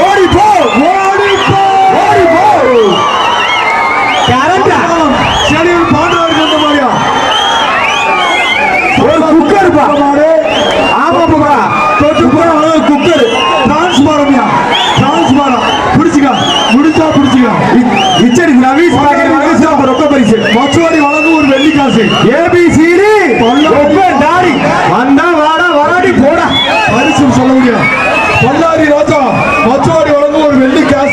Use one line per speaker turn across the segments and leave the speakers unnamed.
ஓடி போ.
ஓடி போ.
ஓடி போ. கரெக்டா
செடியில் பாண்டவருக்கு அந்த மாதிரியா
ஒரு குக்கர் பா.
மாடு
ஆமாப்பா தொட்டு போற அளவு குக்கர்
டிரான்ஸ்பாரம்யா டிரான்ஸ்பாரம் பிடிச்சிக்க முடிச்சா பிடிச்சிக்க
இச்சடி ரவீஷ் பாக்கெட் சிறப்பு ரொக்க பரிசு.
மச்சுவாடி வழங்கும் ஒரு வெள்ளி காசு.
ஏபிசிடி
பல்லா-
ரொம்ப தாடி வந்தா வாடா வாடி போடா
பரிசு சொல்ல முடியும் பல்லாரி ராஜா மச்சுவாடி வழங்கும் ஒரு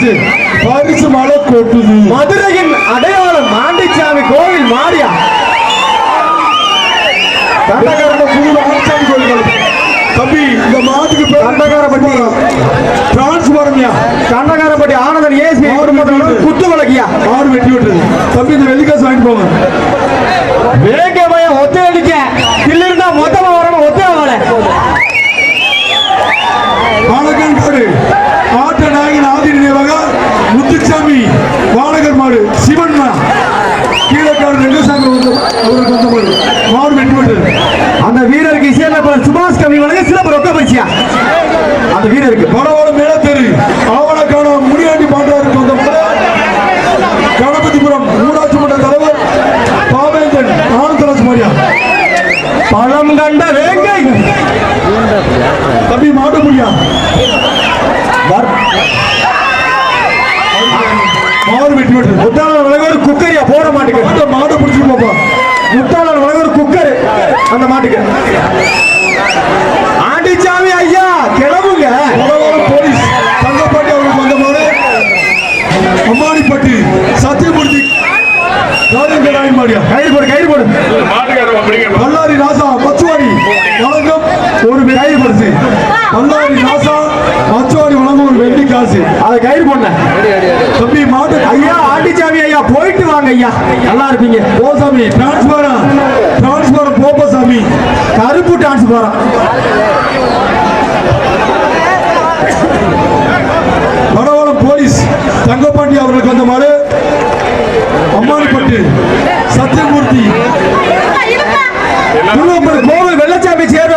காசு பரிசு மழை கொட்டுது
மதுரையின் அடையாளம் மாண்டிச்சாமி கோவில் மாரியா
கண்டகாரன புது ஆச்சாரி கோயில் தம்பி இந்த மாட்டுக்கு பேர்
கண்டகாரப்பட்டி.
டிரான்ஸ்பாரம்யா
கண்டகாரப்பட்டி ஆனந்தன் ஏசி குத்து வழக்கியா
மாடு வெட்டி விட்டுறது தம்பி இந்த வெள்ளி காசு வாங்கிட்டு போங்க.
வேகமய
ரெங்கசாமி அவருக்கு வந்த
அந்த வீரருக்கு இசையமைப்பாளர் சுபாஷ் கவி வழங்க சிறப்பு ரொக்க பரிசியா? அந்த வீரருக்கு
பரவாயில்ல மேல தெரியும் அவனுக்கான முடியாண்டி பாண்டாருக்கு வந்த கணபதிபுரம் ஊராட்சி மன்ற தலைவர் பாவேந்தன் ஆனந்தராஜ் மாரியா.
பழம் கண்ட வேங்கை.
தம்பி மாட்ட முடியா மாடு வெட்டி விட்டு
முத்தாளர் ஒரு குக்கரியா? போட மாட்டேங்க
மாட்டை மாடு பிடிச்சிட்டு போப்பா
முத்தாளர் வழங்க ஒரு குக்கர் அந்த மாட்டுக்கு. ஆண்டிச்சாமி ஐயா கிளம்புங்க.
போலீஸ் தங்கப்பாட்டி அவருக்கு வந்த மாடு. அம்மானிப்பட்டி சத்தியமூர்த்தி
போடு கைது போடு.
பல்லாரி ராசா மச்சுவாடி வழங்கும். ஒரு கைது பரிசு பல்லாரி ராசா மச்சுவாடி வழங்கும் ஒரு வெள்ளி காசு.
அதை கைது போடுங்க
தம்பி மாட்டு
ஐயா ஆண்டிச்சாமி ஐயா போயிட்டு வாங்க ஐயா. நல்லா இருப்பீங்க.
டிரான்ஸ்பாரம் போப்பசாமி
போறோம்
பரவலம் போலீஸ் தங்கப்பாண்டி அவர்களுக்கு வந்த மாடு. அம்மானிப்பட்டு சத்தியமூர்த்தி.
கோவில் வெள்ளச்சாமி சேர்வை